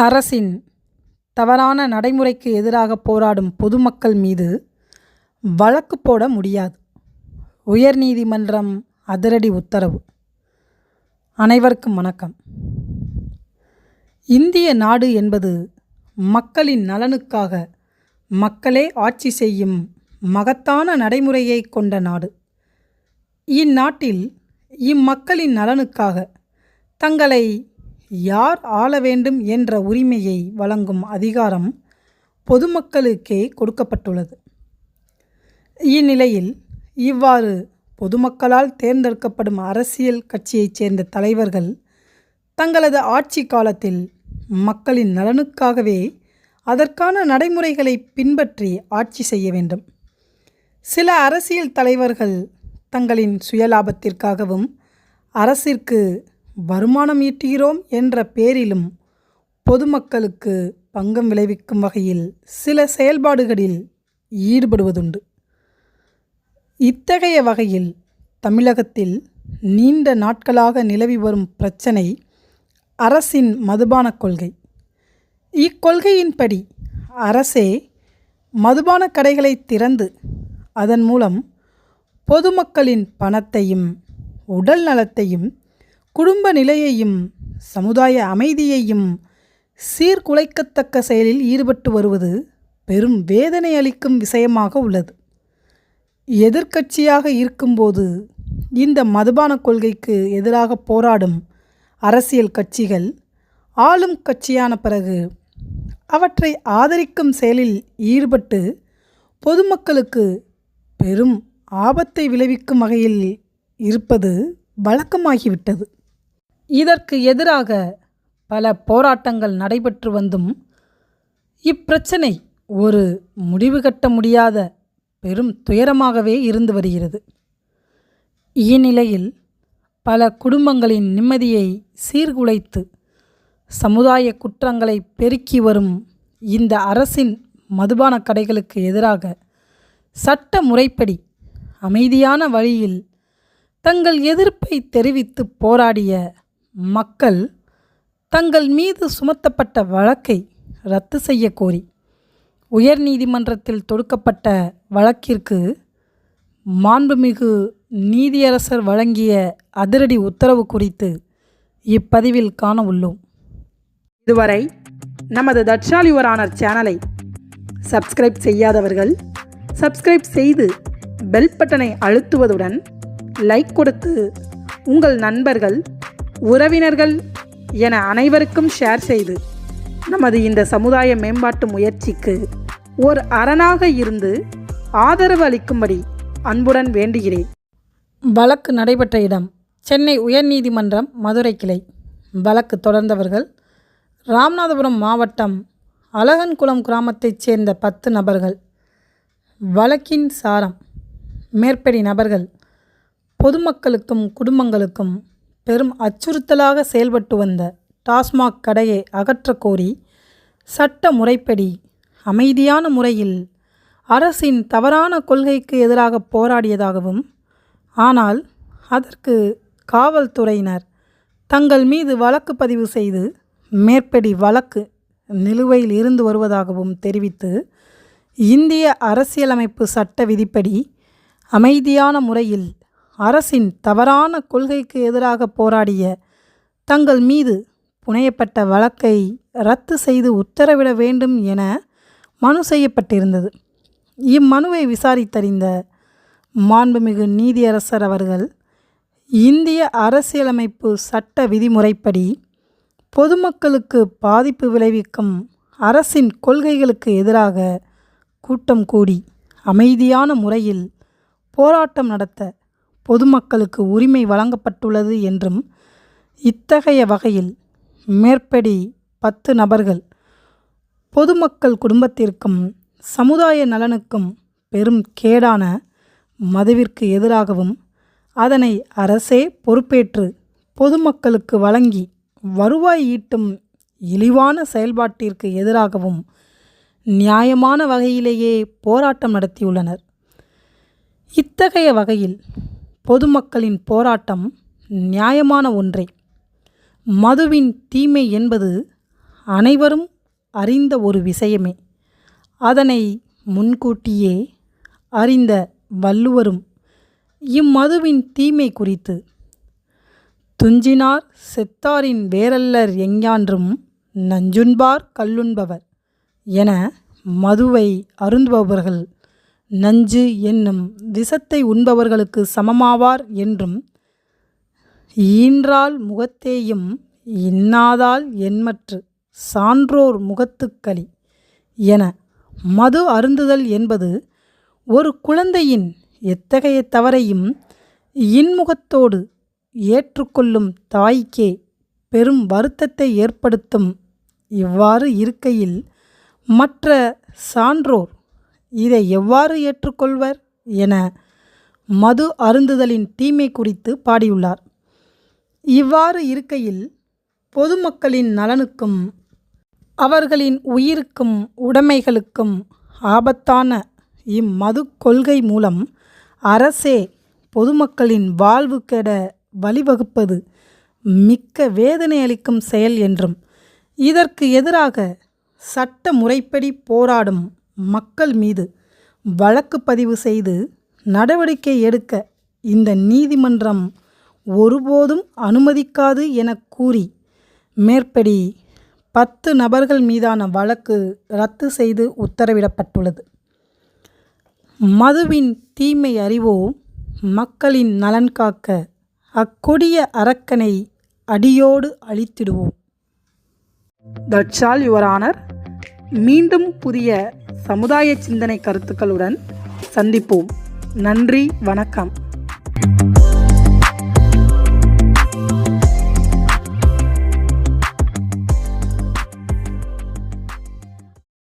அரசின் தவறான நடைமுறைக்கு எதிராக போராடும் பொதுமக்கள் மீது வழக்கு போட முடியாது. உயர்நீதிமன்றம் அதிரடி உத்தரவு. அனைவருக்கும் வணக்கம். இந்திய நாடு என்பது மக்களின் நலனுக்காக மக்களே ஆட்சி செய்யும் மகத்தான நடைமுறையை கொண்ட நாடு. இந்நாட்டில் இம்மக்களின் நலனுக்காக தங்களை யார் ஆள வேண்டும் என்ற உரிமையை வழங்கும் அதிகாரம் பொதுமக்களுக்கே கொடுக்கப்பட்டுள்ளது. இந்நிலையில் இவ்வாறு பொதுமக்களால் தேர்ந்தெடுக்கப்படும் அரசியல் கட்சியைச் சேர்ந்த தலைவர்கள் தங்களது ஆட்சி காலத்தில் மக்களின் நலனுக்காகவே அதற்கான நடைமுறைகளை பின்பற்றி ஆட்சி செய்ய வேண்டும். சில அரசியல் தலைவர்கள் தங்களின் சுயலாபத்திற்காகவும் அரசிற்கு வருமானம் ஈட்டுகிறோம் என்ற பேரிலும் பொதுமக்களுக்கு பங்கம் விளைவிக்கும் வகையில் சில செயல்பாடுகளில் ஈடுபடுவதுண்டு. இத்தகைய வகையில் தமிழகத்தில் நீண்ட நாட்களாக நிலவி வரும் பிரச்சனை அரசின் மதுபான கொள்கை. இக்கொள்கையின்படி அரசே மதுபான கடைகளை திறந்து அதன் மூலம் பொதுமக்களின் பணத்தையும் உடல் நலத்தையும் குடும்ப நிலையையும் சமுதாய அமைதியையும் சீர்குலைக்கத்தக்க செயலில் ஈடுபட்டு வருவது பெரும் வேதனை அளிக்கும் விஷயமாக உள்ளது. எதிர்க்கட்சியாக இருக்கும்போது இந்த மதுபான கொள்கைக்கு எதிராக போராடும் அரசியல் கட்சிகள் ஆளும் கட்சியான பிறகு அவற்றை ஆதரிக்கும் செயலில் ஈடுபட்டு பொதுமக்களுக்கு பெரும் ஆபத்தை விளைவிக்கும் வகையில் இருப்பது வழக்கமாகிவிட்டது. இதற்கு எதிராக பல போராட்டங்கள் நடைபெற்று வந்தும் இப்பிரச்சனை ஒரு முடிவு கட்ட முடியாத பெரும் துயரமாகவே இருந்து வருகிறது. இந்நிலையில் பல குடும்பங்களின் நிம்மதியை சீர்குலைத்து சமுதாய குற்றங்களை பெருக்கி வரும் இந்த அரசின் மதுபான கடைகளுக்கு எதிராக சட்ட முறைப்படி அமைதியான வழியில் தங்கள் எதிர்ப்பை தெரிவித்து போராடிய மக்கள் தங்கள் மீது சுமத்தப்பட்ட வழக்கை ரத்து செய்ய கோரி உயர்நீதிமன்றத்தில் தொடுக்கப்பட்ட வழக்கிற்கு மாண்புமிகு நீதியரசர் வழங்கிய அதிரடி உத்தரவு குறித்து இப்பதிவில் காண உள்ளோம். இதுவரை நமது தட்சாலி ஆனர் சேனலை சப்ஸ்கிரைப் செய்யாதவர்கள் சப்ஸ்கிரைப் செய்து பெல் பட்டனை அழுத்துவதுடன் லைக் கொடுத்து உங்கள் நண்பர்கள் உறவினர்கள் என அனைவருக்கும் ஷேர் செய்து நமது இந்த சமுதாய மேம்பாட்டு முயற்சிக்கு ஒரு அரணாக இருந்து ஆதரவு அளிக்கும்படி அன்புடன் வேண்டுகிறேன். வழக்கு நடைபெற்ற இடம் சென்னை உயர்நீதிமன்றம் மதுரை கிளை. வழக்கு தொடர்ந்தவர்கள் ராமநாதபுரம் மாவட்டம் அழகன்குளம் கிராமத்தைச் சேர்ந்த பத்து நபர்கள். வழக்கின் சாரம் மேற்படி நபர்கள் பொதுமக்களுக்கும் குடும்பங்களுக்கும் பெரும் அச்சுறுத்தலாக செயல்பட்டு வந்த டாஸ்மாக் கடையை அகற்றக்கோரி சட்ட முறைப்படி அமைதியான முறையில் அரசின் தவறான கொள்கைக்கு எதிராக போராடியதாகவும் ஆனால் அதற்கு காவல்துறையினர் தங்கள் மீது வழக்கு பதிவு செய்து மேற்படி வழக்கு நிலுவையில் இருந்து வருவதாகவும் தெரிவித்து இந்திய அரசியலமைப்பு சட்ட விதிப்படி அமைதியான முறையில் அரசின் தவறான கொள்கைக்கு எதிராக போராடிய தங்கள் மீது புனையப்பட்ட வழக்கை ரத்து செய்து உத்தரவிட வேண்டும் என மனு செய்யப்பட்டிருந்தது. இம்மனுவை விசாரித்தறிந்த மாண்புமிகு நீதியரசர் அவர்கள் இந்திய அரசியலமைப்பு சட்ட விதிமுறைப்படி பொதுமக்களுக்கு பாதிப்பு விளைவிக்கும் அரசின் கொள்கைகளுக்கு எதிராக கூட்டம் கூடி அமைதியான முறையில் போராட்டம் நடத்த பொதுமக்களுக்கு உரிமை வழங்கப்பட்டுள்ளது என்றும் இத்தகைய வகையில் மேற்படி பத்து நபர்கள் பொதுமக்கள் குடும்பத்திற்கும் சமுதாய நலனுக்கும் பெரும் கேடான மதுவிற்கு எதிராகவும் அதனை அரசே பொறுப்பேற்று பொதுமக்களுக்கு வழங்கி வருவாய் ஈட்டும் இழிவான செயல்பாட்டிற்கு எதிராகவும் நியாயமான வகையிலேயே போராட்டம் நடத்தியுள்ளனர். இத்தகைய வகையில் பொதுமக்களின் போராட்டம் நியாயமான ஒன்றே. மதுவின் தீமை என்பது அனைவரும் அறிந்த ஒரு விஷயமே. அதனை முன்கூட்டியே அறிந்த வள்ளுவரும் இம்மதுவின் தீமை குறித்து. துஞ்சினார் செத்தாரின் வேரல்லர் எஞ்ஞான்றும் நஞ்சுண்பார் கல்லுண்பவர் என மதுவை அருந்துபவர்கள் நஞ்சு என்னும் விஷத்தை உண்பவர்களுக்கு சமமாவார் என்றும் ஈன்றால் முகத்தேயும் இன்னாதால் என்மற்று சான்றோர் முகத்துக்களி என மது அருந்துதல் என்பது ஒரு குழந்தையின் எத்தகைய தவறையும் இன்முகத்தோடு ஏற்றுக்கொள்ளும் தாய்க்கே பெரும் வருத்தத்தை ஏற்படுத்தும் இவ்வாறு இருக்கையில் மற்ற சான்றோர் இதை எவ்வாறு ஏற்றுக்கொள்வர் என மது அருந்துதலின் தீமை குறித்து பாடியுள்ளார். இவ்வாறு இருக்கையில் பொதுமக்களின் நலனுக்கும் அவர்களின் உயிருக்கும் உடைமைகளுக்கும் ஆபத்தான இம்மது கொள்கை மூலம் அரசே பொதுமக்களின் வாழ்வு கெட வழிவகுப்பது மிக்க வேதனை அளிக்கும் செயல் என்றும் இதற்கு எதிராக சட்ட முறைப்படி போராடும் மக்கள் மீது வழக்கு பதிவு செய்து நடவடிக்கை எடுக்க இந்த நீதிமன்றம் ஒருபோதும் அனுமதிக்காது என கூறி மேற்படி பத்து நபர்கள் மீதான வழக்கு ரத்து செய்து உத்தரவிடப்பட்டுள்ளது. மதுவின் தீமை அறிவோம் மக்களின் நலன் காக்க அக்கொடிய அரக்கனை அடியோடு அழித்திடுவோம். தட்சால் ஆல் யுவர் ஆனர் மீண்டும் புதிய சமுதாய சிந்தனை கருத்துக்களுடன் சந்திப்போம். நன்றி வணக்கம்.